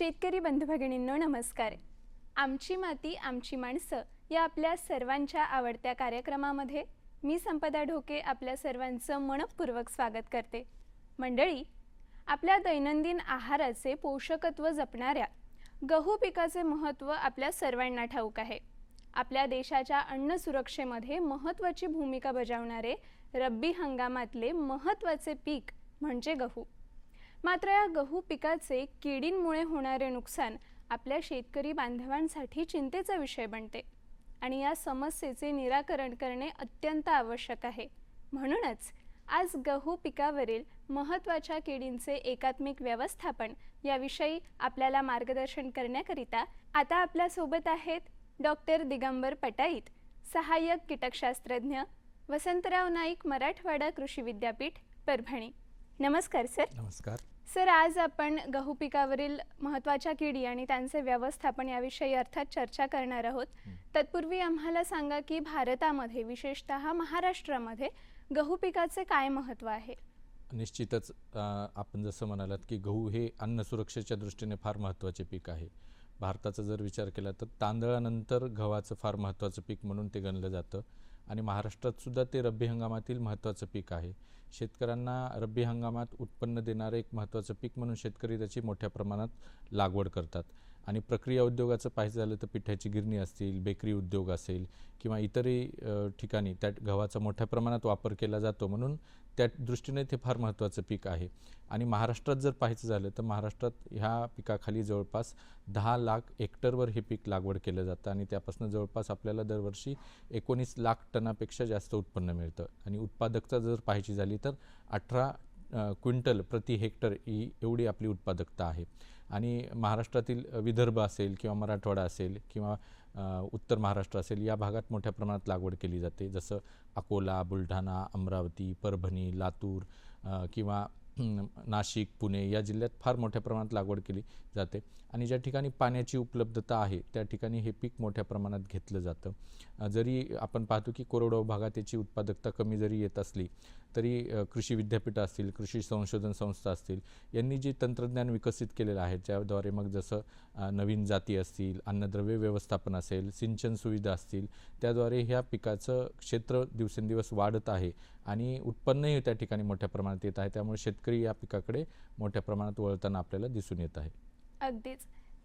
शेतकरी बंधू भगिनींनो नमस्कार. आमची माती आमची माणसं या आपल्या सर्वांच्या आवडत्या कार्यक्रमामध्ये मी संपदा ढोके आपल्या सर्वांचं मनपूर्वक स्वागत करते. मंडळी आपल्या दैनंदिन आहाराचे पोषकत्व जपणाऱ्या गहू पिकाचे महत्त्व आपल्या सर्वांना ठाऊक आहे. आपल्या देशाच्या अन्न सुरक्षेमध्ये महत्त्वाची भूमिका बजावणारे रब्बी हंगामातले महत्त्वाचे पीक म्हणजे गहू. मात्र या गहू पिकाचे किडींमुळे होणारे नुकसान आपल्या शेतकरी बांधवांसाठी चिंतेचा विषय बनते आणि या समस्येचे निराकरण करणे अत्यंत आवश्यक आहे. म्हणूनच आज गहू पिकावरील महत्त्वाच्या किडींचे एकात्मिक व्यवस्थापन याविषयी आपल्याला मार्गदर्शन करण्याकरिता आता आपल्यासोबत आहेत डॉक्टर दिगंबर पटाईत सहाय्यक कीटकशास्त्रज्ञ वसंतराव नाईक मराठवाडा कृषी विद्यापीठ परभणी. नमस्कार सर. नमस्कार. सर आज आपण गहू पिकावरील महत्त्वाच्या किडी आणि त्यांचे व्यवस्थापन याविषयी अर्थात चर्चा करणार आहोत. तत्पूर्वी आम्हाला सांगा की भारतामध्ये विशेषत महाराष्ट्रामध्ये गहू पिकाचे काय महत्त्व आहे? निश्चितच अ, आपण जसं म्हणालात की गहू हे अन्न सुरक्षेच्या दृष्टीने फार महत्त्वाचे पीक आहे. भारताचा जर विचार केला तर तांदळानंतर गव्हाचं फार महत्त्वाचं पीक म्हणून ते गणलं जातं आणि महाराष्ट्रात सुद्धा ते रब्बी हंगामातील महत्त्वाचं पीक आहे. शेतकऱ्यांना रब्बी हंगामात उत्पन्न देणारं एक महत्त्वाचं पीक म्हणून शेतकरी त्याची मोठ्या प्रमाणात लागवड करतात. आणि प्रक्रिया उद्योगाचं पाहिजे झालं तर पिठ्याची गिरणी असतील बेकरी उद्योग असेल किंवा इतरही ठिकाणी त्या गव्हाचा मोठ्या प्रमाणात वापर केला जातो म्हणून त्या दृष्टीने ते फार महत्त्वाचं पीक आहे. आणि महाराष्ट्रात जर पाहायचं झालं तर महाराष्ट्रात ह्या पिकाखाली जवळपास दहा लाख हेक्टरवर हे पीक लागवड केलं जातं आणि त्यापासून जवळपास आपल्याला दरवर्षी एकोणीस लाख टनापेक्षा जास्त उत्पन्न मिळतं. आणि उत्पादकता जर पाहायची झाली तर अठरा क्विंटल प्रति हेक्टर ही एवढी आपली उत्पादकता आहे. आणि महाराष्ट्रातील विदर्भ असेल किंवा मराठवाडा असेल किंवा उत्तर महाराष्ट्र असेल या भागात मोठ्या प्रमाणात लागवड केली जाते. जसं अकोला बुलढाणा अमरावती परभणी लातूर किंवा नाशिक पुणे या जिल्ह्यात फार मोठ्या प्रमाणात लागवड केली जाते. आणि ज्या ठिकाणी पाण्याची उपलब्धता आहे त्या ठिकाणी हे पीक मोठ्या प्रमाणात घेतलं जातं. जरी आपण पाहतो की कोरडवाहू भागात याची उत्पादकता कमी जरी येत असली तरी कृषी विद्यापीठं असतील कृषी संशोधन संस्था असतील यांनी जे तंत्रज्ञान विकसित केलेलं आहे ज्याद्वारे मग जसं नवीन जाती असतील अन्नद्रव्य व्यवस्थापन असेल सिंचन सुविधा असतील त्याद्वारे ह्या पिकाचं क्षेत्र दिवसेंदिवस वाढत आहे आणि उत्पन्नही त्या ठिकाणी मोठ्या प्रमाणात येत आहे. त्यामुळे शेतकरी या पिकाकडे मोठ्या प्रमाणात वळताना आपल्याला दिसून येत आहे. अगदीच.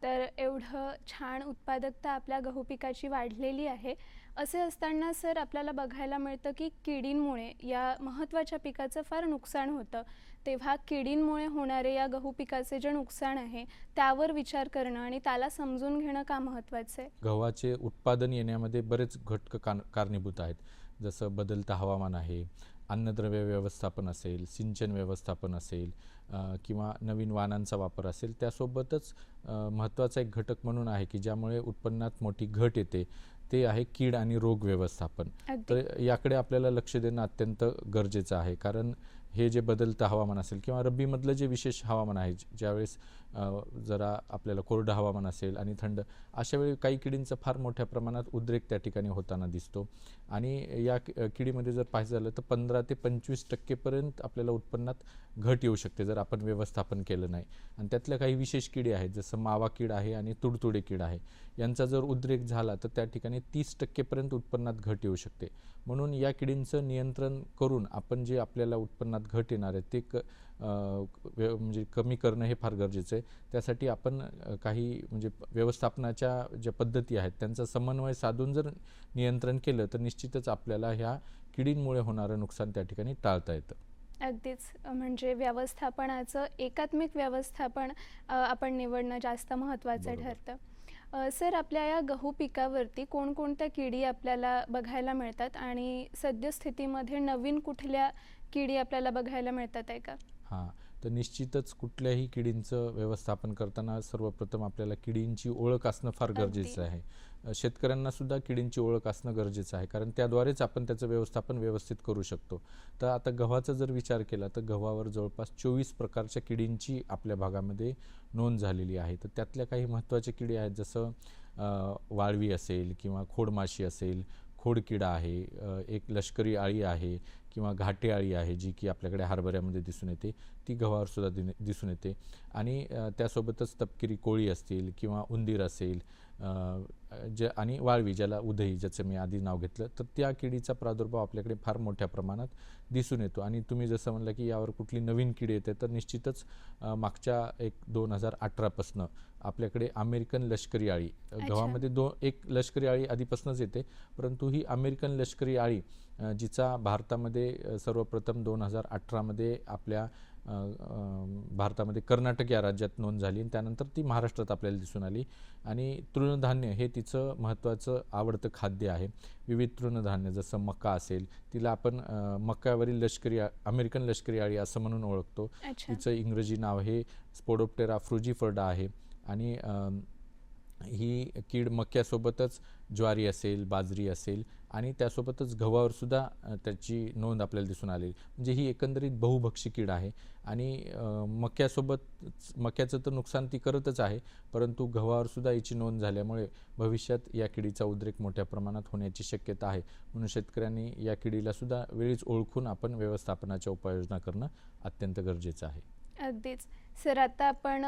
तर एवढं छान उत्पादकता आपल्या गहू पिकाची वाढलेली आहे. असे असताना सर आपल्याला बघायला मिळतं की किडींमुळे या महत्त्वाच्या पिकाचं फार नुकसान होतं. तेव्हा किडींमुळे होणारे या गहू पिकाचे जे नुकसान आहे त्यावर विचार करणं आणि त्याला समजून घेणं का महत्त्वाचं आहे? गव्हाचे उत्पादन येण्यामध्ये बरेच घटक का कारणीभूत आहेत. जसं बदलतं हवामान आहे अन्नद्रव्य व्यवस्थापन असेल सिंचन व्यवस्थापन असेल किंवा नवीन वाहनांचा वापर असेल त्यासोबतच महत्त्वाचा एक घटक म्हणून आहे की ज्यामुळे उत्पन्नात मोठी घट येते ते आहे कीड आणि रोग व्यवस्थापन. तर याकडे आपल्याला लक्ष देणं अत्यंत गरजेचं आहे कारण हे जे बदलतं हवामान असेल किंवा रब्बीमधलं जे विशेष हवामान आहे ज्यावेळेस जरा आपल्याला कोरडं हवामान असेल आणि थंड अशा वेळी काही किडींचा फार मोठ्या प्रमाणात उद्रेक त्या ठिकाणी होताना दिसतो. आणि या कि- किडीमध्ये जर पाहायचं झालं तर पंधरा ते पंचवीस टक्केपर्यंत आपल्याला उत्पन्नात घट येऊ शकते जर आपण व्यवस्थापन केलं नाही. आणि त्यातल्या काही विशेष किडे आहेत जसं मावा कीड आहे आणि तुडतुडे कीड आहे यांचा जर उद्रेक झाला तर त्या ठिकाणी तीस टक्केपर्यंत उत्पन्नात घट येऊ शकते. म्हणून या किडींचं नियंत्रण करून आपण जे आपल्याला उत्पन्नात घट येणार आहे ते क म्हणजे कमी करणं हे फार गरजेचं आहे. त्यासाठी आपण काही म्हणजे व्यवस्थापनाच्या ज्या पद्धती आहेत त्यांचा समन्वय साधून जर नियंत्रण केलं तर निश्चितच आपल्याला ह्या किडींमुळे होणारं नुकसान त्या ठिकाणी टाळता येतं. अगदीच. म्हणजे व्यवस्थापनाचं एकात्मिक व्यवस्थापन आपण निवडणं जास्त महत्त्वाचं. ठरतं. सर आपल्या या गहू पिकावरती कोणकोणत्या किडी आपल्याला बघायला मिळतात? आणि सद्यस्थितीमध्ये नवीन कुठल्या किडी आपल्याला बघायला मिळतात आहे का? हां तर निश्चितच कुठल्याही किडींचं व्यवस्थापन करताना सर्वप्रथम आपल्याला किडींची ओळख असणं फार. गरजेचं आहे. शेतकऱ्यांना सुद्धा किडींची ओळख असणं गरजेचं आहे कारण त्याद्वारेच आपण त्याचं व्यवस्थापन व्यवस्थित करू शकतो. तर आता गव्हाचा जर विचार केला तर गव्हावर जवळपास चोवीस प्रकारच्या किडींची आपल्या भागामध्ये नोंद झालेली आहे. तर त्यातल्या काही महत्त्वाच्या किडी आहेत जसं वाळवी असेल किंवा खोडमाशी असेल खोडकिडा आहे एक लष्करी आळी आहे किंवा घाटे आळी आहे जी की आपल्याकडे हरभऱ्यामध्ये दिसून येते ती गव्हावर सुद्धा दिने दिसून येते आणि त्यासोबतच तपकिरी कोळी असतील किंवा उंदीर असेल जे आणि वाळवी ज्याला उदई ज्याचं मी आधी नाव घेतलं तर त्या किडीचा प्रादुर्भाव आपल्याकडे फार मोठ्या प्रमाणात दिसून येतो आणि तुम्ही जसं म्हणलं की यावर कुठली नवीन किडी येते तर निश्चितच मागच्या एक दोन हजार अठरापासनं आपल्याकडे अमेरिकन लष्करी आळी. गव्हामध्ये दो एक लष्करी आळी आधीपासूनच येते परंतु ही अमेरिकन लष्करी आळी जिचा भारतामध्ये सर्वप्रथम दोन हजार अठरामध्ये आपल्या भारतामध्ये कर्नाटक या राज्यात नोंद झाली आणि त्यानंतर ती महाराष्ट्रात आपल्याला दिसून आली. आणि तृणधान्य हे तिचं महत्त्वाचं आवडतं खाद्य आहे. विविध तृणधान्य जसं मका असेल तिला आपण मक्यावरील लष्करी अमेरिकन लष्करी आळी असं म्हणून ओळखतो. तिचं इंग्रजी नाव हे स्पोडोप्टेरा फ्रुजिफर्डा आहे. आणि ही कीड मक्यासोबतच ज्वारी असेल बाजरी असेल आणि त्यासोबतच गव्हावरसुद्धा त्याची नोंद आपल्याला दिसून आली म्हणजे ही एकंदरीत बहुभक्षी कीड आहे. आणि मक्यासोबत मक्याचं तर नुकसान ती करतच आहे परंतु गव्हावरसुद्धा याची नोंद झाल्यामुळे भविष्यात या किडीचा उद्रेक मोठ्या प्रमाणात होण्याची शक्यता आहे. म्हणून शेतकऱ्यांनी या किडीलासुद्धा वेळीच ओळखून आपण व्यवस्थापनाच्या उपाययोजना करणं अत्यंत गरजेचं आहे. अगदीच. सर आता आपण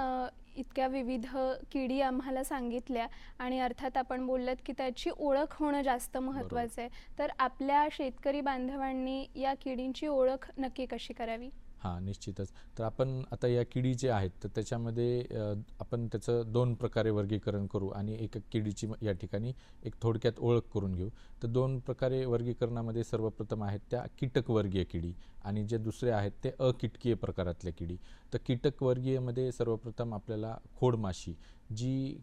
इतक्या विविध किडी आम्हाला सांगितल्या आणि अर्थात आपण बोललात की त्याची ओळख होणं जास्त महत्त्वाचं आहे. तर आपल्या शेतकरी बांधवांनी या किडींची ओळख नक्की कशी करावी? हां निश्चितच. तर आपण आता या किडी जे आहेत तर त्याच्यामध्ये आपण त्याचं दोन प्रकारे वर्गीकरण करू आणि एक किडीची या ठिकाणी एक थोडक्यात ओळख करून घेऊ. तर दोन प्रकारे वर्गीकरणामध्ये सर्वप्रथम आहेत त्या कीटकवर्गीय किडी. आणि जे दुसरे आहेत ते अकीटकीय प्रकारातल्या किडी. तर कीटकवर्गीयमध्ये सर्वप्रथम आपल्याला खोडमाशी जी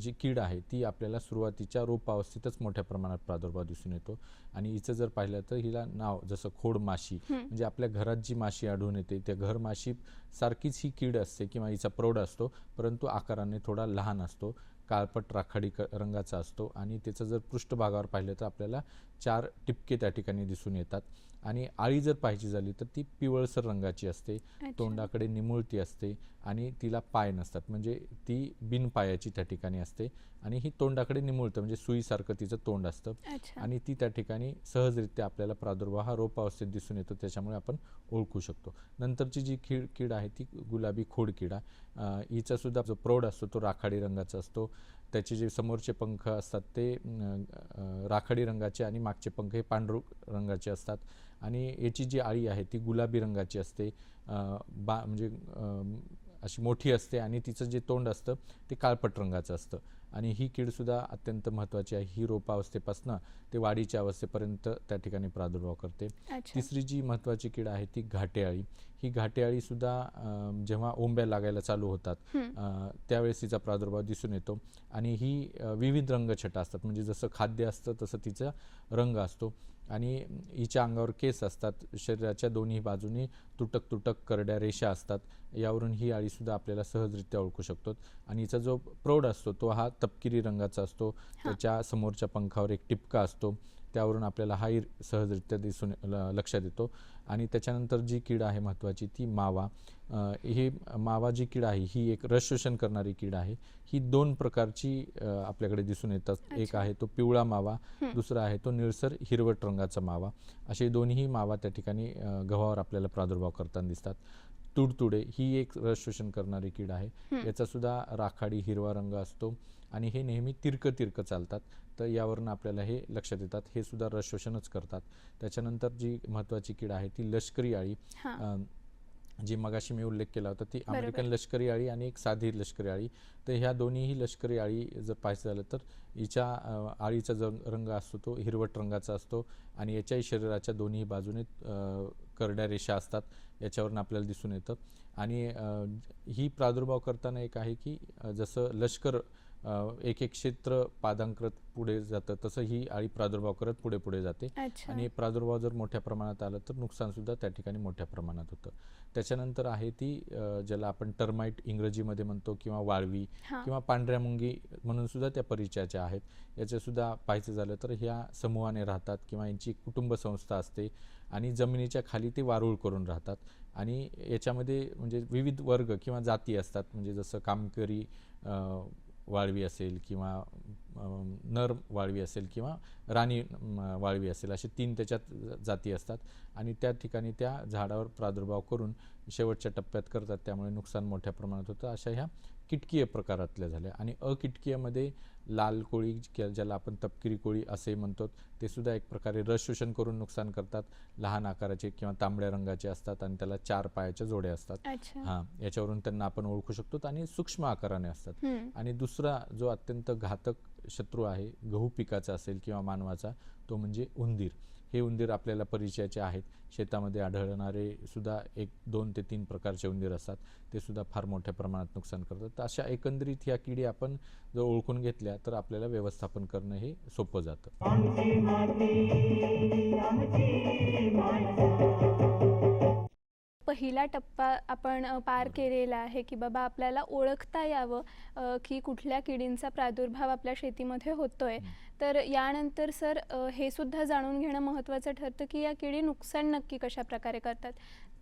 जी कीड आहे ती आपल्याला सुरुवातीच्या रोपावस्थेतच मोठ्या प्रमाणात प्रादुर्भाव दिसून येतो. आणि हिचं जर पाहिलं तर हिला नाव जसं खोडमाशी म्हणजे आपल्या घरात जी माशी आढळून येते त्या घर माशी सारखीच ही कीड असते किंवा हिचा प्रौढ असतो परंतु आकाराने थोडा लहान असतो काळपट राखाडी रंगाचा असतो आणि त्याचं जर पृष्ठभागावर पाहिलं तर आपल्याला चार टिपके त्या ठिकाणी दिसून येतात. आणि आळी जर पाहायची झाली तर ती पिवळसर रंगाची असते तोंडाकडे निमुळती असते आणि तिला पाय नसतात. म्हणजे ती बिनपायाची त्या ठिकाणी असते आणि ही तोंडाकडे निमुळतं म्हणजे सुईसारखं तिचं तोंड असतं. आणि ती त्या ठिकाणी सहजरित्या आपल्याला प्रादुर्भाव हा रोपावस्थेत दिसून येतो त्याच्यामुळे आपण ओळखू शकतो. नंतरची जी कीड कीड आहे ती गुलाबी खोड किडा अं, हिचा सुद्धा जो प्रौढ असतो तो राखाडी रंगाचा असतो. त्याचे जे समोरचे पंख असतात ते राखाडी रंगाचे आणि मागचे पंख हे पांढरू रंगाचे असतात. आणि याची जी आळी आहे ती गुलाबी रंगाची असते. बा म्हणजे अशी मोठी असते आणि तिचं जे तोंड असतं ते काळपट रंगाचं असतं. आणि ही कीडसुद्धा अत्यंत महत्त्वाची आहे. ही रोपावस्थेपासनं ते वाढीच्या अवस्थेपर्यंत त्या ठिकाणी प्रादुर्भाव करते. तिसरी जी महत्त्वाची कीड आहे ती घाटेआळी ही घाटेआळीसुद्धा जेव्हा ओंब्या लागायला चालू होतात त्यावेळेस तिचा प्रादुर्भाव दिसून येतो. आणि ही विविध रंगछटा असतात. म्हणजे जसं खाद्य असतं तसं तिचा रंग असतो. आणि हिच्या अंगावर केस असतात. शरीराच्या दोन्ही बाजूनी तुटक तुटक करड्या रेषा असतात. यावरून ही आळीसुद्धा आपल्याला सहजरित्या ओळखू शकतो आणि हिचा जो प्रौढ असतो तो हा तपकिरी रंगाचा असतो. त्याच्या समोरच्या पंखावर एक टिपका असतो. त्यावरून आपल्याला हाही सहजरित्या दिसून लक्षात येतो. आणि त्याच्यानंतर जी कीड आहे महत्त्वाची ती मावा. ही मावा जी कीड आहे ही एक रस शोषण करणारी कीड आहे. ही दोन प्रकारची आपल्याकडे दिसून येतात. एक. आहे तो पिवळा मावा दुसरा आहे तो निळसर हिरवट रंगाचा मावा. असे दोन्ही मावा त्या ठिकाणी गव्हावर आपल्याला प्रादुर्भाव करताना दिसतात. तुडतुडे ही एक रस शोषण करणारी कीड आहे. याचा सुद्धा राखाडी हिरवा रंग असतो आणि हे नेहमी तिरकं तिरकं चालतात. तर यावरून आपल्याला हे लक्षात येतात. हे सुद्धा रस शोषणच करतात. त्याच्यानंतर जी महत्त्वाची कीड आहे ती लष्करी आळी. जी मगाशी मी उल्लेख केला होता ती अमेरिकन लष्करी आळी आणि एक साधी लष्करी आळी. तर ह्या दोन्हीही लष्करी आळी जर पाहायचं झालं तर हिच्या आळीचा जो रंग असतो तो हिरवट रंगाचा असतो आणि याच्याही शरीराच्या दोन्ही बाजूने करड्या रेषा असतात याच्यावरून आपल्याला दिसून येतं. आणि ही प्रादुर्भाव करताना एक आहे की जसं लष्कर एक एक क्षेत्र पादांकरत पुढे जातं. तसं ही आळी प्रादुर्भाव करत पुढे पुढे जाते. आणि प्रादुर्भाव जर मोठ्या प्रमाणात आला तर नुकसानसुद्धा त्या ठिकाणी मोठ्या प्रमाणात होतं. त्याच्यानंतर आहे ती ज्याला आपण टर्माइट इंग्रजीमध्ये म्हणतो किंवा वाळवी किंवा पांढऱ्या मुंगी म्हणून सुद्धा त्या परिचयाच्या आहेत. याच्यासुद्धा पाहायचं झालं तर ह्या समूहाने राहतात किंवा यांची कुटुंब संस्था असते आणि जमिनीच्या खाली ते वारूळ करून राहतात. आणि याच्यामध्ये म्हणजे विविध वर्ग किंवा जाती असतात. म्हणजे जसं कामकरी वाळवी असेल किंवा नर वाळवी असेल किंवा राणी वाळवी असेल असे तीन त्याच्यात जाती असतात. आणि त्या ठिकाणी त्या झाडावर प्रादुर्भाव करून शेवटच्या टप्प्यात करतात त्यामुळे नुकसान मोठ्या प्रमाणात होतं. अशा ह्या किटकीय प्रकारातल्या झाल्या. आणि अकिटकीयमध्ये लाल कोळी ज्या- ज्याला आपण तपकिरी कोळी असे म्हणतो ते सुद्धा एक प्रकारे रस शोषण करून नुकसान करतात. लहान आकाराचे किंवा तांबड्या रंगाचे असतात आणि त्याला चार पायाच्या जोड्या असतात. हां याच्यावरून त्यांना आपण ओळखू शकतो आणि सूक्ष्म आकाराने असतात. आणि दुसरा जो अत्यंत घातक शत्रू आहे गहू पिकाचा असेल किंवा मानवाचा तो म्हणजे उंदीर. हे उंदीर आपल्याला परिचयाचे आहेत. शेतामध्ये आढळणारे सुद्धा एक दोन ते तीन प्रकारचे उंदीर असतात. ते सुद्धा फार मोठ्या प्रमाणात नुकसान करतात. तर अशा एकंदरीत ह्या किडी आपण जर ओळखून घेतल्या तर आपल्याला व्यवस्थापन करणं हे सोपं जातं. पहिला टप्पा आपण पार केलेला आहे की बाबा आपल्याला ओळखता यावं की कुठल्या किडींचा प्रादुर्भाव आपल्या शेतीमध्ये होतोय. तर यानंतर सर हे सुद्धा जाणून घेणं महत्त्वाचं ठरतं की या किडी नुकसान नक्की कशा प्रकारे करतात.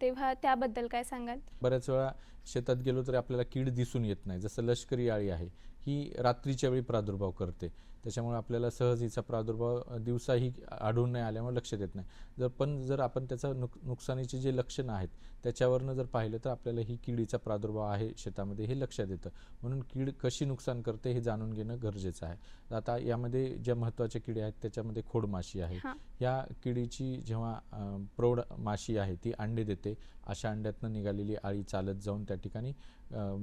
तेव्हा त्याबद्दल काय सांगाल? बऱ्याच वेळा शेतात गेलो तरी आपल्याला कीड दिसून येत नाही. जसं लष्करी आळी आहे ही रात्रीच्या वेळी प्रादुर्भाव करते. त्याच्यामुळे आपल्याला सहज हिचा प्रादुर्भाव दिवसाही आढळून नाही आल्यामुळे लक्षात येत नाही. जर पण जर आपण त्याचं नुक नुकसानीची जे लक्षणं आहेत त्याच्यावरनं जर पाहिलं तर आपल्याला ही किडीचा प्रादुर्भाव आहे शेतामध्ये हे लक्षात येतं. म्हणून कीड कशी नुकसान करते हे जाणून घेणं गरजेचं आहे. आता यामध्ये ज्या महत्त्वाच्या किड्या आहेत त्याच्यामध्ये खोडमाशी आहे. या किडीची जेव्हा प्रौढ माशी आहे ती अंडे देते. अशा अंड्यातनं निघालेली आळी चालत जाऊन त्या ठिकाणी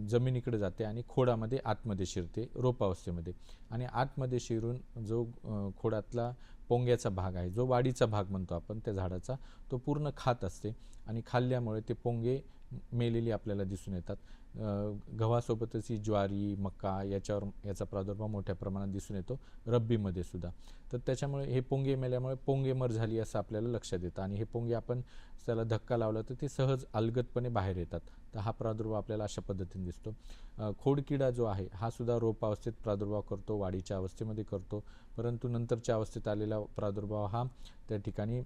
जमिनीकडे जाते आणि खोडामध्ये आतमध्ये शिरते रोपावस्थेमध्ये. आणि आतमध्ये शिरून जो खोडातला पोंग्याचा भाग आहे जो वाडीचा भाग म्हणतो आपण त्या झाडाचा तो पूर्ण खात असते. आणि खाल्ल्यामुळे ते पोंगे मेलेली आपल्याला दिसून येतात. गव्हासोबतच ही ज्वारी मका याच्यावर याचा प्रादुर्भाव मोठ्या प्रमाणात दिसून येतो रब्बीमध्ये सुद्धा. तर त्याच्यामुळे हे पोंगे मेल्यामुळे पोंगे मर झाली असं आपल्याला लक्षात येतं. आणि हे पोंगे आपण त्याला धक्का लावला तर ते सहज अलगदपणे बाहेर येतात. तर हा प्रादुर्भाव आपल्याला अशा पद्धतीने दिसतो. खोडकिडा जो आहे हा सुद्धा रोपावस्थेत प्रादुर्भाव करतो वाढीच्या अवस्थेमध्ये करतो. परंतु नंतरच्या अवस्थेत आलेला प्रादुर्भाव हा त्या ठिकाणी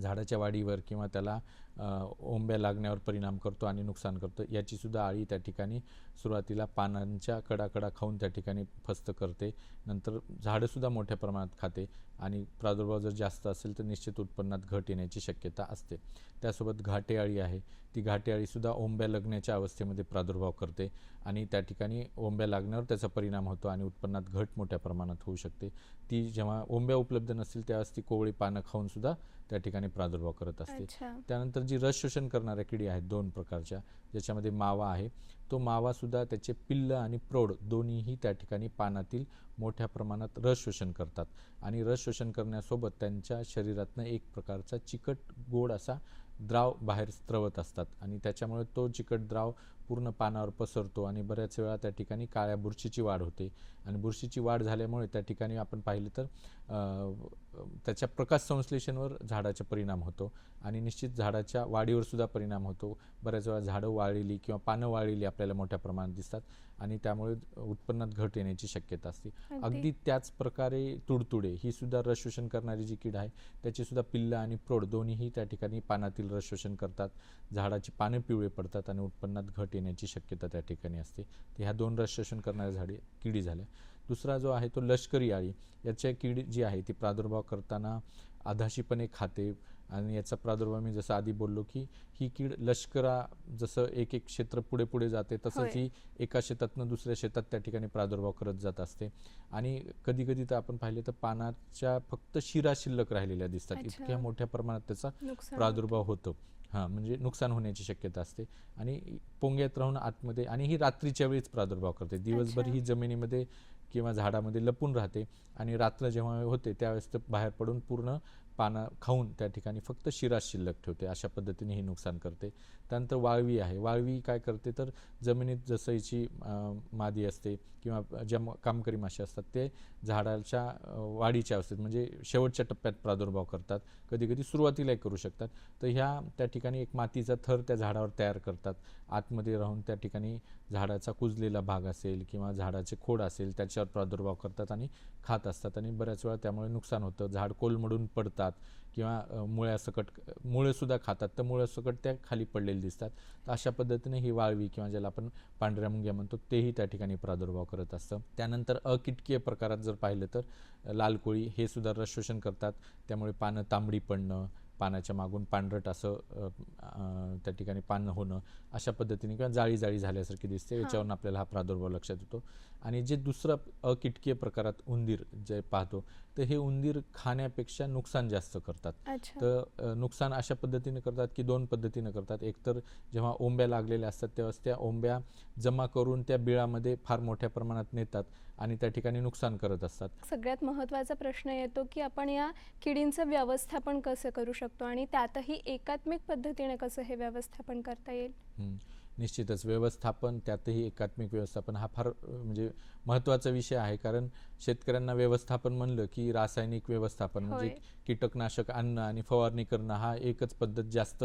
झाडाच्या वाढीवर किंवा त्याला ओंब्या लागण्यावर परिणाम करतो आणि नुकसान करतो. याची सुद्धा आळी त्या ठिकाणी सुरुवातीला पानांच्या कडाकडा खाऊन त्या ठिकाणी फस्त करते. नंतर झाडंसुद्धा मोठ्या प्रमाणात खाते आणि प्रादुर्भाव जर जास्त असेल तर निश्चित उत्पन्नात घट येण्याची शक्यता असते. त्यासोबत घाटे आळी आहे. ती घाटे आळीसुद्धा ओंब्या लगण्याच्या अवस्थेमध्ये प्रादुर्भाव करते आणि त्या ठिकाणी ओंब्या लागण्यावर त्याचा परिणाम होतो आणि उत्पन्नात घट मोठ्या प्रमाणात होऊ शकते. ती जेव्हा ओंब्या उपलब्ध नसतील त्यावेळेस ती कोवळी पानं खाऊन सुद्धा त्या ठिकाणी प्रादुर्भाव करत असते. त्यानंतर जी रस शोषण करणाऱ्या किडी आहेत दोन प्रकारच्या ज्याच्यामध्ये मावा आहे. तो मावासुद्धा त्याचे पिल्ल आणि प्रौढ दोन्हीही त्या ठिकाणी पानातील मोठ्या प्रमाणात रस शोषण करतात. आणि रस शोषण करण्यासोबत त्यांच्या शरीरातनं एक प्रकारचा चिकट गोड असा द्राव बाहेर स्त्रवत असतात आणि त्याच्यामुळे तो चिकट द्राव पूर्ण पानावर पसरतो आणि बऱ्याच वेळा त्या ठिकाणी काळ्या बुरशीची वाढ होते. आणि बुरशीची वाढ झाल्यामुळे त्या ठिकाणी आपण पाहिलं तर त्याच्या प्रकाश संश्लेषणवर झाडाचा परिणाम होतो आणि निश्चित झाडाच्या वाढीवर सुद्धा परिणाम होतो. बऱ्याच वेळा झाडं वाळलेली किंवा पानं वाळलेली आपल्याला मोठ्या प्रमाणात दिसतात. आणि त्यामुळे उत्पन्नात घट येण्याची शक्यता असते. अगदी. त्याच प्रकारे तुडतुडे ही सुद्धा रस शोषण करणारी जी कीड आहे त्याची सुद्धा पिल्लं आणि प्रौढ दोन्हीही त्या ठिकाणी पानातील रस शोषण करतात. झाडाची पानं पिवळे पडतात आणि उत्पन्नात घट येण्याची शक्यता त्या ठिकाणी असते. तर ह्या दोन रस शोषण करणाऱ्या झाडे किडी झाल्या. दुसरा जो आहे तो लष्करी आळी. याच्या किडी जी आहे ती प्रादुर्भाव करताना आधाशीपणे खाते आणि याचा प्रादुर्भाव मी जसं आधी बोललो की ही कीड लष्करा जसं एक एक क्षेत्र पुढे पुढे जाते. तसंच ही एका शेतातनं दुसऱ्या शेतात त्या ठिकाणी प्रादुर्भाव करत जात असते आणि कधी कधी तर आपण पाहिले तर पानाच्या फक्त शिरा शिल्लक राहिलेल्या दिसतात. इतक्या मोठ्या प्रमाणात त्याचा प्रादुर्भाव होतो हां म्हणजे नुकसान होण्याची शक्यता असते आणि पोंग्यात राहून आतमध्ये आणि ही रात्रीच्या वेळीच प्रादुर्भाव करते दिवसभर. ही जमिनीमध्ये किंवा झाडामध्ये लपून राहते आणि रात्र जेव्हा होते त्यावेळेस ते बाहेर पडून पूर्ण पानं खाऊन त्या ठिकाणी फक्त शिरा शिल्लक ठेवते. अशा पद्धतीने ही नुकसान करते. त्यानंतर वाळवी आहे. वाळवी काय करते तर जमिनीत जसं हिची मादी असते किंवा ज्या म- कामकरी मासे असतात ते झाडाच्या वाढीच्या अवस्थेत म्हणजे शेवटच्या टप्प्यात प्रादुर्भाव करतात. कधी कधी सुरुवातीलाही करू शकतात. तर ह्या त्या ठिकाणी एक मातीचा थर त्या झाडावर तयार करतात. आतमध्ये राहून त्या ठिकाणी झाडाचा कुजलेला भाग असेल किंवा झाडाचे खोड असेल त्याच्यावर प्रादुर्भाव करतात आणि खात असतात आणि बऱ्याच वेळा त्यामुळे नुकसान होतं. झाड कोलमडून पडतात किंवा मुळ्यासकट मुळेसुद्धा खातात. तर मुळ्यासकट त्या खाली पडलेले दिसतात. तर अशा पद्धतीने ही वाळवी किंवा ज्याला आपण पांढऱ्या मुंग्या म्हणतो तेही त्या ठिकाणी प्रादुर्भाव करत असतं. त्यानंतर अकिटकीय प्रकारात जर पाहिलं तर लाल कोळी हे सुद्धा रस शोषण करतात. त्यामुळे पानं तांबडी पडणं पानाच्या मागून पांढरट असं त्या ठिकाणी पानं होणं अशा पद्धतीने किंवा जाळी जाळी झाल्यासारखी दिसते. याच्यावरून आपल्याला हा प्रादुर्भाव लक्षात येतो. आणि जे दुसरं अकिटकीय प्रकारात उंदीर जे पाहतो तर हे उंदीर खाण्यापेक्षा नुकसान जास्त करतात. तर नुकसान अशा पद्धतीने करतात की दोन पद्धतीने करतात. एकतर जेव्हा ओंब्या लागलेल्या असतात तेव्हाच त्या ओंब्या जमा करून त्या बिळामध्ये फार मोठ्या प्रमाणात नेतात आणि त्या ठिकाणी नुकसान करत असतात. सगळ्यात महत्त्वाचा प्रश्न येतो की आपण या किडींचं व्यवस्थापन कसं करू शकतो आणि त्यातही एकात्मिक पद्धतीने कसं हे व्यवस्थापन करता येईल. निश्चितच व्यवस्थापन त्यातही एकात्मिक व्यवस्थापन हा फार म्हणजे महत्त्वाचा विषय आहे. कारण शेतकऱ्यांना व्यवस्थापन म्हणलं की रासायनिक व्यवस्थापन म्हणजे. कीटकनाशक आणणं आणि फवारणी करणं हा एकच पद्धत जास्त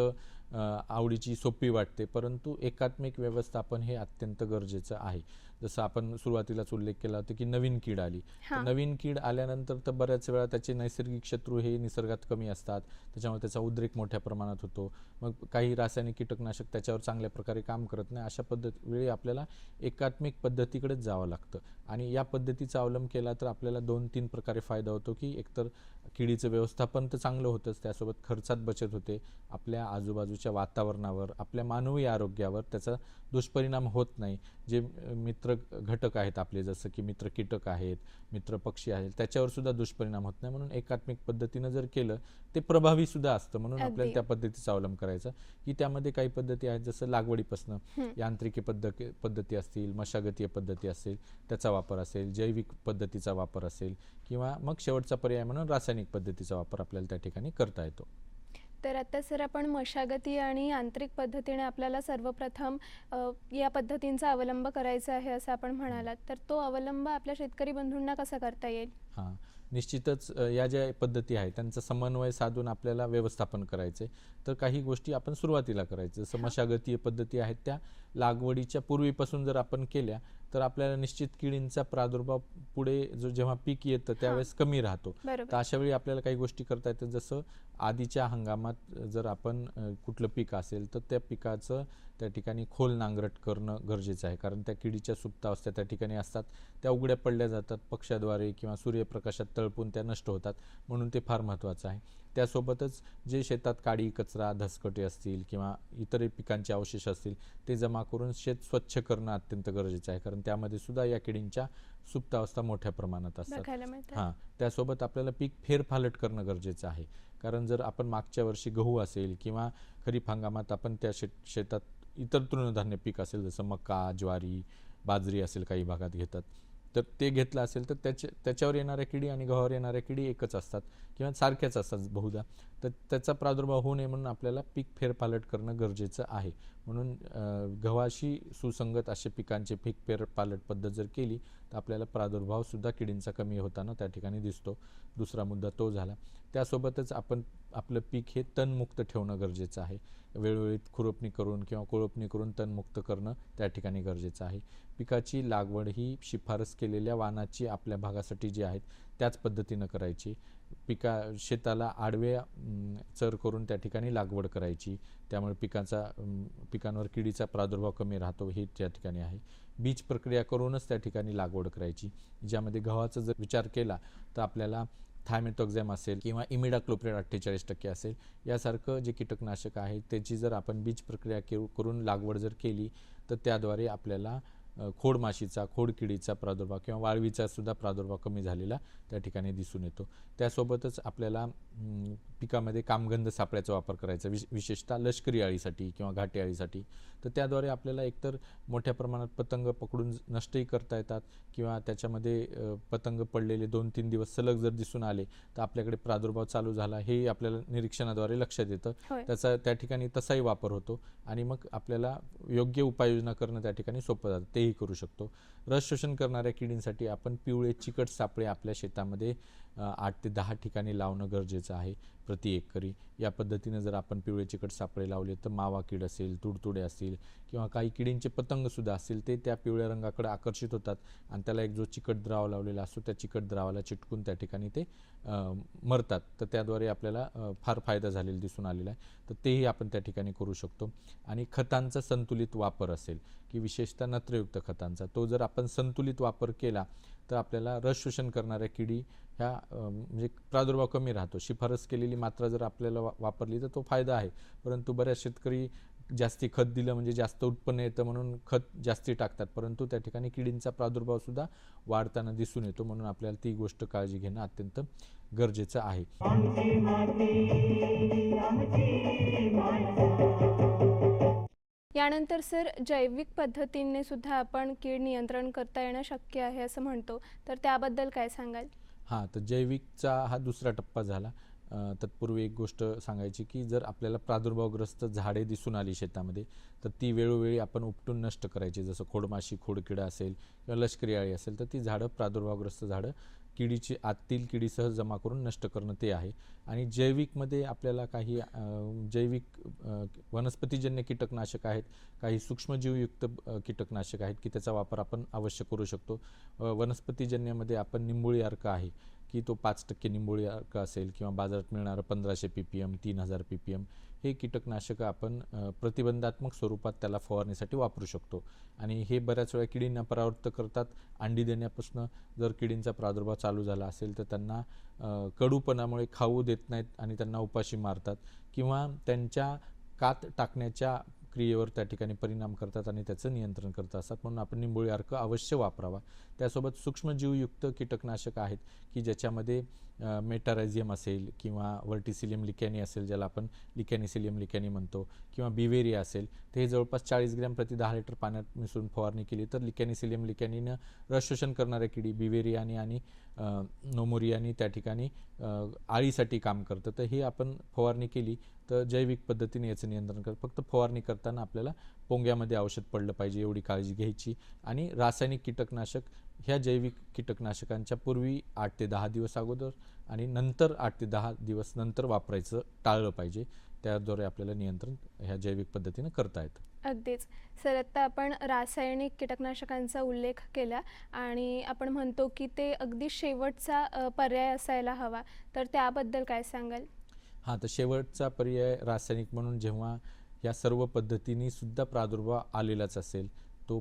आवडीची सोपी वाटते. परंतु एकात्मिक व्यवस्थापन हे अत्यंत गरजेचं आहे. जसं आपण सुरुवातीलाच उल्लेख केला होता की नवीन कीड आली. तर. नवीन कीड आल्यानंतर तर बऱ्याच वेळा त्याचे नैसर्गिक शत्रू हे निसर्गात कमी असतात. त्याच्यामुळे त्याचा उद्रेक मोठ्या प्रमाणात होतो. मग काही रासायनिक कीटकनाशक त्याच्यावर चांगल्या प्रकारे काम करत नाही. अशा पद्धत वेळी आपल्याला एकात्मिक पद्धतीकडेच जावं लागतं. आणि या पद्धतीचा अवलंब केला तर आपल्याला दोन तीन प्रकारे फायदा होतो की एकतर किडीचं व्यवस्थापन तर चांगलं होतंच. त्यासोबत खर्चात बचत होते. आपल्या आजूबाजूच्या वातावरणावर आपल्या मानवी आरोग्यावर त्याचा दुष्परिणाम होत नाही. जे मित्र घटक आहेत आपले जसं की मित्र कीटक आहेत मित्र पक्षी आहेत त्याच्यावर सुद्धा दुष्परिणाम होत नाही. म्हणून एकात्मिक पद्धतीनं जर केलं ते प्रभावी सुद्धा असतं. म्हणून आपल्याला. त्या पद्धतीचा अवलंब करायचा. की त्यामध्ये काही पद्धती आहेत जसं लागवडीपासनं. यांत्रिकी पद्धती पद्धती असतील मशागतीय पद्धती असतील त्याचा वापर असेल जैविक पद्धतीचा वापर असेल किंवा मग शेवटचा पर्याय म्हणून रासायनिक पद्धतीचा वापर आपल्याला त्या ठिकाणी करता येतो. तर आता सर आपण मशागती आणि यांत्रिक पद्धतीने आपल्याला सर्वप्रथम या पद्धतींचा अवलंब करायचा आहे असं आपण म्हणालात. तर तो अवलंब आपल्या शेतकरी बंधूंना कसा करता येईल? हां निश्चितच या ज्या पद्धती आहेत त्यांचा समन्वय साधून आपल्याला व्यवस्थापन करायचे तर काही गोष्टी आपण सुरुवातीला करायचं. जसं मशागतीय पद्धती आहेत त्या लागवडीच्या पूर्वीपासून जर आपण केल्या तर आपल्याला निश्चित किडींचा प्रादुर्भाव पुढे जो जेव्हा पीक येतं त्यावेळेस कमी राहतो. तर अशा वेळी आपल्याला काही गोष्टी करता येतात. जसं आधीच्या हंगामात जर आपण कुठलं पीक असेल तर त्या पिकाचं त्या ठिकाणी खोल नांगरट करणं गरजेचं आहे. कारण त्या किडीच्या सुप्तावस्था त्या ठिकाणी असतात. त्या उघड्या पडल्या जातात पक्षाद्वारे किंवा सूर्यप्रकाशात तळपून त्या नष्ट होतात. म्हणून ते फार महत्त्वाचं आहे. त्यासोबतच जे शेतात काडी कचरा धसकटे असतील किंवा इतर पिकांचे अवशेष असतील ते जमा करून शेत स्वच्छ करणं अत्यंत गरजेचं आहे. कारण त्यामध्ये सुद्धा या किडींच्या सुप्तावस्था मोठ्या प्रमाणात असतात. हां त्यासोबत आपल्याला पीक फेरफालट करणं गरजेचं आहे. कारण जर आपण मागच्या वर्षी गहू असेल किंवा खरीप हंगामात आपण त्या शेत शेतात इतर तृणधान्य पीक असेल जसं मका ज्वारी बाजरी असेल काही भागात घेतात तर ते घेतलं असेल तर त्याच्या त्याच्यावर येणाऱ्या किडी आणि गव्हावर येणाऱ्या किडी एकच असतात किंवा सारख्याच असतात बहुधा. तर त्याचा प्रादुर्भाव होऊ नये म्हणून आपल्याला पीक फेरपालट करणं गरजेचं आहे. म्हणून गव्हाशी सुसंगत असे पिकांचे पीक फेरपालट पद्धत जर केली तर आपल्याला प्रादुर्भावसुद्धा किडींचा कमी होताना त्या ठिकाणी दिसतो. दुसरा मुद्दा तो झाला. त्यासोबतच आपण आपलं पीक हे तणमुक्त ठेवणं गरजेचं आहे. वेळोवेळी खुरपणी करून किंवा कोळपणी करून तणमुक्त करणं त्या ठिकाणी गरजेचं आहे. पिकाची लागवड ही शिफारस केलेल्या वाणाची आपल्या भागासाठी जी आहेत त्याच पद्धतीनं करायची. पिका शेताला आडव्या चर करून त्या ठिकाणी लागवड करायची. त्यामुळे पिकाचा पिकांवर किडीचा प्रादुर्भाव कमी राहतो हे त्या ठिकाणी आहे. बीज प्रक्रिया करूनच त्या ठिकाणी लागवड करायची. ज्यामध्ये गव्हाचा जर विचार केला तर आपल्याला थायमेटॉक्झॅम असेल किंवा इमिडाक्लोप्रेड अठ्ठेचाळीस टक्के असेल यासारखं जे कीटकनाशक आहे त्याची जर आपण बीज प्रक्रिया के करून लागवड जर केली तर त्याद्वारे आपल्याला खोडमाशीचा खोडकिडीचा प्रादुर्भाव किंवा वाळवीचा सुद्धा प्रादुर्भाव कमी झालेला त्या ठिकाणी दिसून येतो. त्यासोबतच आपल्याला पिकामध्ये कामगंध सापळ्याचा वापर करायचा विश विशेषतः लष्करी अळीसाठी किंवा घाटी अळीसाठी. तर त्याद्वारे आपल्याला एकतर मोठ्या प्रमाणात पतंग पकडून नष्टही करता येतात किंवा त्याच्यामध्ये पतंग पडलेले दोन तीन दिवस सलग जर दिसून आले तर आपल्याकडे प्रादुर्भाव चालू झाला हे आपल्याला निरीक्षणाद्वारे लक्षात येतं. त्याचा त्या ठिकाणी तसाही वापर होतो आणि मग आपल्याला योग्य उपाययोजना करणं त्या ठिकाणी सोपं जातं. तेही करू शकतो. रस शोषण करणाऱ्या किडींसाठी आपण पिवळे चिकट सापळे आपल्या शेतामध्ये आठ ते दहा ठिकाणी लावणं गरजेचं आहे प्रति एकरी. या पद्धतीनं जर आपण पिवळे चिकट सापळे लावले तर मावा कीड असेल तुडतुडे असतील किंवा काही किडींचे पतंगसुद्धा असतील ते त्या पिवळ्या रंगाकडे आकर्षित होतात आणि त्याला एक जो चिकट द्राव लावलेला असतो त्या चिकट द्रावाला चिटकून त्या ठिकाणी ते मरतात. तर त्याद्वारे आपल्याला फार फायदा झालेला दिसून आलेला आहे. तर तेही आपण त्या ठिकाणी करू शकतो. आणि खतांचा संतुलित वापर असेल की विशेषतः नत्रयुक्त खतांचा तो जर आपण संतुलित वापर केला तर आपल्याला रस शोषण करणाऱ्या किडी ह्या म्हणजे प्रादुर्भाव कमी राहतो. शिफारस केलेली मात्रा जर आपल्याला वा वापरली तर तो फायदा आहे. परंतु बऱ्याच शेतकरी जास्ती खत दिलं म्हणजे जास्त उत्पन्न येतं म्हणून खत जास्ती टाकतात. परंतु त्या ठिकाणी किडींचा प्रादुर्भावसुद्धा वाढताना दिसून येतो म्हणून आपल्याला ती गोष्ट काळजी घेणं अत्यंत गरजेचं आहे. यानंतर सर जैविक पद्धतीने सुद्धा आपण कीड नियंत्रण करता येणं शक्य आहे असं म्हणतो. तर त्याबद्दल काय सांगाल? हां तर जैविकचा हा दुसरा टप्पा झाला. तत्पूर्वी एक गोष्ट सांगायची की जर आपल्याला प्रादुर्भावग्रस्त झाडे दिसून आली शेतामध्ये तर ती वेळोवेळी आपण उपटून नष्ट करायची. जसं खोडमाशी खोडकिडा असेल किंवा लष्करी अळी असेल तर ती झाडं प्रादुर्भावग्रस्त झाडं किडीची आतील किडीसह जमा करून नष्ट करणं ते आहे. आणि जैविकमध्ये आपल्याला काही जैविक वनस्पतीजन्य कीटकनाशक आहेत काही सूक्ष्मजीवयुक्त कीटकनाशक आहेत की त्याचा वापर आपण अवश्य करू शकतो. वनस्पतीजन्यमध्ये वनस्पतीजन्यामध्ये आपण निंबोळी अर्क आहे की तो पाच टक्के निंबोळी अर्क असेल किंवा बाजारात मिळणारं पंधराशे पी पी एम तीन हजार पी पी एम हे कीटकनाशकं आपण प्रतिबंधात्मक स्वरूपात त्याला फवारणीसाठी वापरू शकतो. आणि हे बऱ्याच वेळा किडींना परावृत्त करतात. अंडी देण्यापासून जर किडींचा प्रादुर्भाव चालू झाला असेल तर त्यांना कडूपणामुळे खाऊ देत नाहीत आणि त्यांना उपाशी मारतात किंवा त्यांच्या कात टाकण्याच्या क्रियेवर त्या ठिकाणी परिणाम करतात आणि त्याचं नियंत्रण करत असतात म्हणून आपण निंबोळी अर्क अवश्य वापरावा. त्यासोबत सूक्ष्मजीवयुक्त कीटकनाशक आहेत की ज्याच्यामध्ये मेटारायझियम असेल किंवा वर्टिसिलियम लिकॅनी असेल ज्याला आपण लिकॅनिसिलियम लिकॅनी म्हणतो किंवा बिवेरिया असेल तर हे जवळपास चाळीस ग्रॅम प्रति दहा लिटर पाण्यात मिसळून फवारणी केली तर लिकॅनिसिलियम लिकॅनीनं रस शोषण करणाऱ्या किडी बिवेरियानी आणि नोमोरियानी त्या ठिकाणी आळीसाठी काम करतं. तर हे आपण फवारणी केली तर जैविक पद्धतीने याचं नियंत्रण कर फक्त फवारणी करताना आपल्याला पोंग्यामध्ये औषध पडलं पाहिजे एवढी काळजी घ्यायची. आणि रासायनिक कीटकनाशक ह्या जैविक कीटकनाशकांच्या पूर्वी आठ ते दहा दिवस अगोदर आणि नंतर आठ ते दहा दिवस नंतर वापरायचं टाळलं पाहिजे. त्याद्वारे आपल्याला नियंत्रण ह्या जैविक पद्धतीनं करता येतं. अगदीच. सर आत्ता आपण रासायनिक कीटकनाशकांचा उल्लेख केला आणि आपण म्हणतो की ते अगदी शेवटचा पर्याय असायला हवा. तर त्याबद्दल काय सांगाल? हां तर शेवटचा पर्याय रासायनिक म्हणून जेव्हा या सर्व पद्धतीने सुद्धा प्रादुर्भाव आलेलाच असेल तो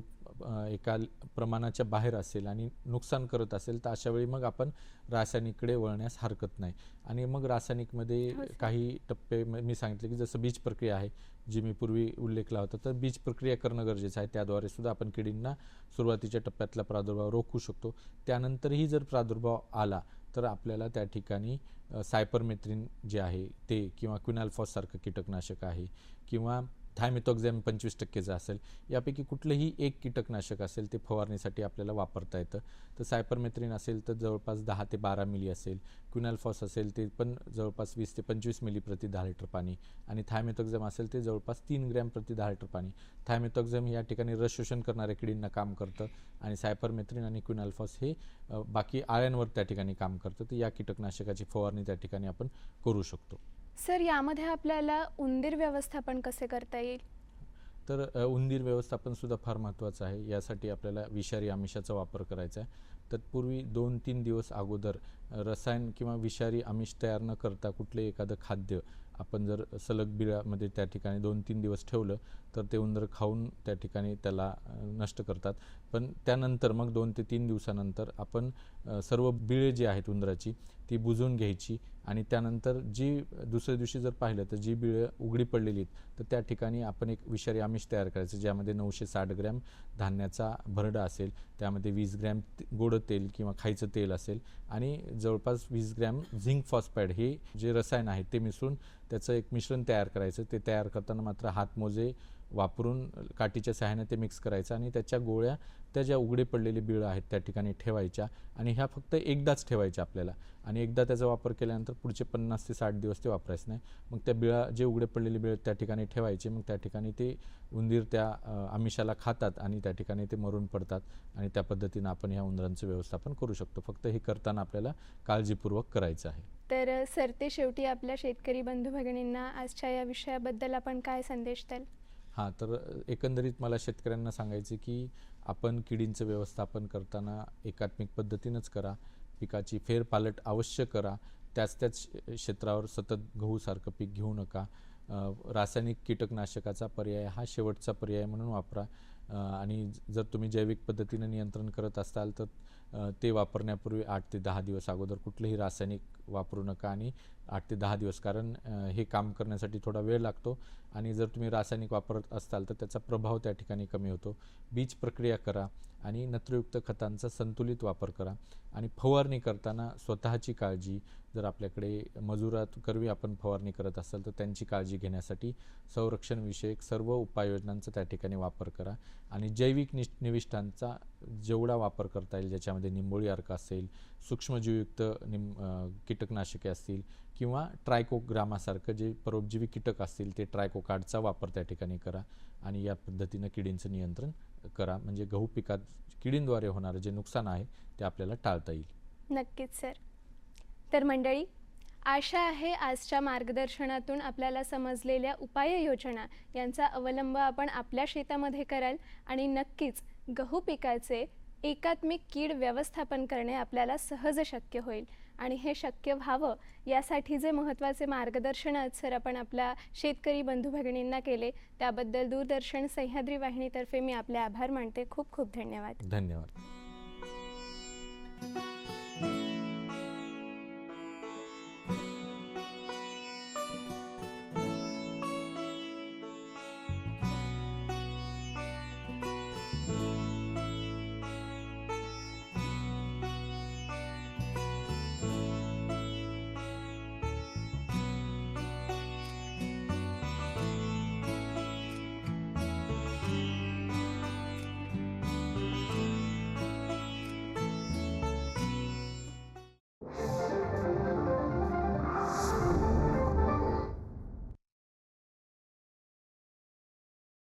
एका प्रमाणाच्या बाहेर असेल आणि नुकसान करत असेल तर अशा वेळी मग आपण रासायनिककडे वळण्यास हरकत नाही. आणि मग रासायनिकमध्ये हो. काही टप्पे म- सांगितले की जसं बीज प्रक्रिया आहे जी मी पूर्वी उल्लेखला होता तर बीज प्रक्रिया करणं गरजेचं आहे. त्याद्वारे सुद्धा आपण किडींना सुरुवातीच्या टप्प्यातला प्रादुर्भाव रोखू शकतो. त्यानंतरही जर प्रादुर्भाव आला तर आपल्याला त्या ठिकाणी सायपरमेथ्रिन जे आहे ते किंवा क्विनाल्फॉससारखं कीटकनाशक आहे किंवा थायमेथॉक्झॅम पंचवीस टक्केचं असेल यापैकी कुठलंही एक कीटकनाशक असेल ते फवारणीसाठी आपल्याला वापरता येतं. तर सायपरमेथ्रिन असेल तर जवळपास दहा ते बारा मिली असेल. क्विनाल्फॉस असेल ते पण जवळपास वीस ते पंचवीस मिली प्रति दहा लिटर पाणी. आणि थायमेथॉक्झॅम असेल ते जवळपास तीन ग्रॅम प्रति दहा लिटर पाणी. थायमेथॉक्झॅम या ठिकाणी रस शोषण करणाऱ्या किडींना काम करतं आणि सायपरमेथ्रिन आणि क्विनाल्फॉस हे बाकी आळ्यांवर त्या ठिकाणी काम करतं. तर या कीटकनाशकाची फवारणी त्या ठिकाणी आपण करू शकतो. सर यामध्ये आपल्याला उंदीर व्यवस्थापन कसे करता येईल? तर उंदीर व्यवस्थापन सुद्धा फार महत्त्वाचं आहे. यासाठी आपल्याला विषारी आमिषाचा वापर करायचा आहे. तत्पूर्वी दोन तीन दिवस अगोदर रसायन किंवा विषारी आमिष तयार न करता कुठले एखादं खाद्य आपण जर सलग बिळामध्ये त्या ठिकाणी दोन तीन दिवस ठेवलं तर ते उंदर खाऊन त्या ठिकाणी त्याला नष्ट करतात. पण त्यानंतर मग दोन ते तीन दिवसानंतर आपण सर्व बिळे जी आहेत उंदराची ती बुजवून घ्यायची आणि त्यानंतर जी दुसऱ्या दिवशी जर पाहिलं तर जी बिळं उघडी पडलेली आहेत तर त्या ठिकाणी आपण एक विषारी आमिष तयार करायचं ज्यामध्ये नऊशे साठ ग्रॅम धान्याचा भरडा असेल त्यामध्ये वीस ग्रॅम गोडं तेल किंवा खायचं तेल असेल आणि जवळपास वीस ग्रॅम झिंक फॉस्पॅड हे जे रसायन आहे ते मिसळून त्याचं एक मिश्रण तयार करायचं. ते तयार करताना मात्र हातमोजे वापरून काठीच्या सहाय्याने ते मिक्स करायचं आणि त्याच्या गोळ्या त्या ज्या उघडे पडलेली बिळं आहेत त्या ठिकाणी ठेवायच्या आणि ह्या फक्त एकदाच ठेवायच्या आपल्याला. आणि एकदा त्याचा वापर केल्यानंतर पुढचे पन्नास ते साठ दिवस ते वापरायचं नाही. मग त्या बिळा जे उघडे पडलेली बिळ त्या ठिकाणी ठेवायचे मग त्या ठिकाणी ते उंदीर त्या आमिषाला खातात आणि त्या ठिकाणी ते मरून पडतात आणि त्या पद्धतीनं आपण ह्या उंदरांचं व्यवस्थापन करू शकतो. फक्त हे करताना आपल्याला काळजीपूर्वक करायचं आहे. तर सरते शेवटी आपल्या शेतकरी बंधू भगिनींना आजच्या या विषयाबद्दल आपण काय संदेश द्याल? हां तर एकंदरीत मला शेतकऱ्यांना सांगायचे की आपण किडींचं व्यवस्थापन करताना एकात्मिक पद्धतीनंच करा पिकाची फेरपालट अवश्य करा त्याच त्याच क्षेत्रावर सतत गहूसारखं पीक घेऊ नका. रासायनिक कीटकनाशकाचा पर्याय हा शेवटचा पर्याय म्हणून वापरा. आणि जर तुम्ही जैविक पद्धतीने नियंत्रण करत असाल तर ते वापरण्यापूर्वी आठ ते दहा दिवस अगोदर कुठलेही रासायनिक वापरू नका आणि आठ ते दहा दिवस कारण हे काम करण्यासाठी थोडा वेळ लागतो आणि जर तुम्ही रासायनिक वापरत असाल तर त्याचा प्रभाव त्या ठिकाणी कमी होतो. बीज प्रक्रिया करा आणि नत्रयुक्त खतांचा संतुलित वापर करा आणि फवारणी करताना स्वतःची काळजी जर आपल्याकडे मजुरात कर्वी आपण फवारणी करत असाल तर त्यांची काळजी घेण्यासाठी संरक्षणविषयक सर्व उपाययोजनांचा त्या ठिकाणी वापर करा आणि जैविक निष निविष्ठांचा जेवढा वापर करता येईल ज्याच्यामध्ये निंबोळी अर्क असेल सूक्ष्मजीवयुक्त निम कीटकनाशके असतील किंवा ट्रायकोग्रामासारखं जे परोपजीवी कीटक असतील ते ट्रायकोकार्डचा वापर त्या ठिकाणी करा आणि या पद्धतीनं किडींचं नियंत्रण करा. म्हणजे गहू पिकात किडींद्वारे होणारं जे नुकसान आहे ते आपल्याला टाळता येईल. नक्कीच सर. तर मंडळी आशा आहे आजच्या मार्गदर्शनातून आपल्याला समजलेल्या उपाययोजना यांचा अवलंब आपण आपल्या शेतामध्ये कराल आणि नक्कीच गहू पिकाचे एकात्मिक कीड व्यवस्थापन करणे आपल्याला सहज शक्य होईल. आणि हे शक्य व्हावं यासाठी जे महत्त्वाचे मार्गदर्शन आज सर आपण आपल्या शेतकरी बंधू भगिनींना केले त्याबद्दल दूरदर्शन सह्याद्री वाहिनीतर्फे मी आपले आभार मानते. खूप खूप धन्यवाद. धन्यवाद.